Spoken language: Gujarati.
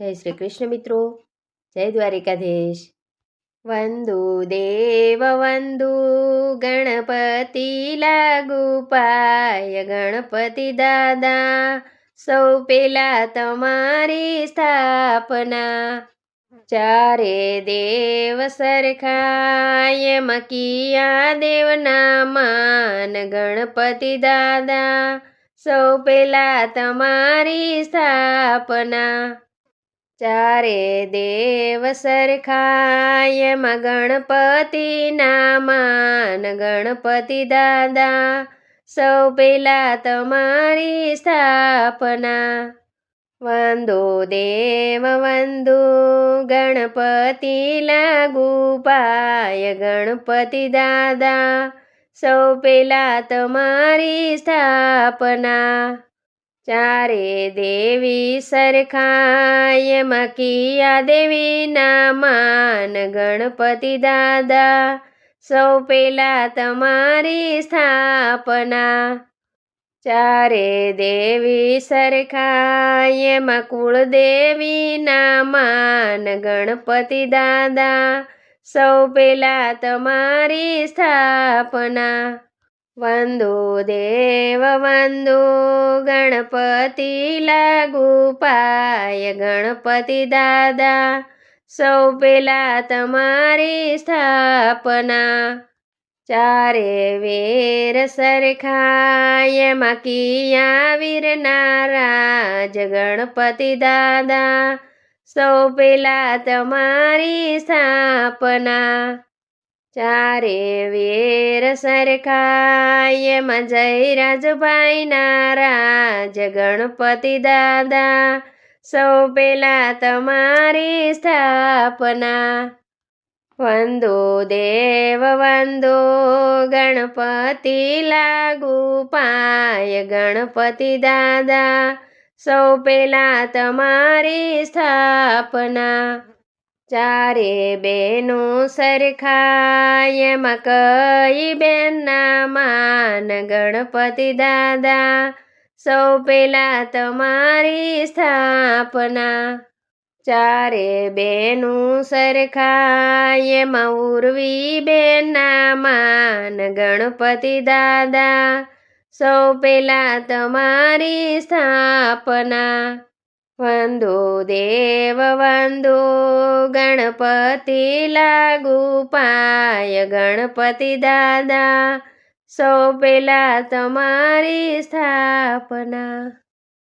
જય શ્રી કૃષ્ણ મિત્રો. જય દ્વારિકાધીશ. વંદુ દેવ, વંદુ ગણપતિ લાગુ પાય. ગણપતિ દાદા, સૌ પેલા તમારી સ્થાપના. ચારે દેવ સરખાય, મકિયા દેવના માન ગણપતિ દાદા, સૌ પેલા તમારી સ્થાપના. ચારે દેવ સરખાયમાં ગણપતિ નામાન, ગણપતિ દાદા, સૌ પેલા તમારી સ્થાપના. વંદો દેવ, વંદો ગણપતિ લાગુ પાય, ગણપતિ દાદા, સૌ પેલા તમારી સ્થાપના. ચારે દેવી સરખાય, મકિયા દેવીના માન ગણપતિ દાદા, સૌ પેલા તમારી સ્થાપના. ચારે દેવી સરખાય, મકુળ દેવીના માન ગણપતિ દાદા, સૌ પેલા તમારી સ્થાપના. દેવ, વંદો ગણપતિ લાગુ પાય ગણપતિ દાદા. સૌ પેલા તમારી સ્થાપના. ચારે વેર સરખાય મકિયા વીરના રાજ ગણપતિ દાદા. સૌ પેલા તમારી સ્થાપના. ચારે વેર સરખાય જય રાજભાઈ નારાજ ગણપતિ દાદા, સૌ પેલા તમારી સ્થાપના. વંદો દેવ, વંદો ગણપતિ લાગુ પાય, ગણપતિ દાદા, સૌ પેલા તમારી સ્થાપના. ચારે બેનો સરખાય, મકઈ બેનના માન ગણપતિ દાદા. સૌ પેલા તમારી સ્થાપના. ચારે બેનું સરખાય મૌરવી બેનના માન ગણપતિ દાદા. સૌ પેલા તમારી સ્થાપના. વંદો દેવ, વંદો ગણપતિ લાગુ પાય ગણપતિ દાદા સૌ પેલા તમારી સ્થાપના.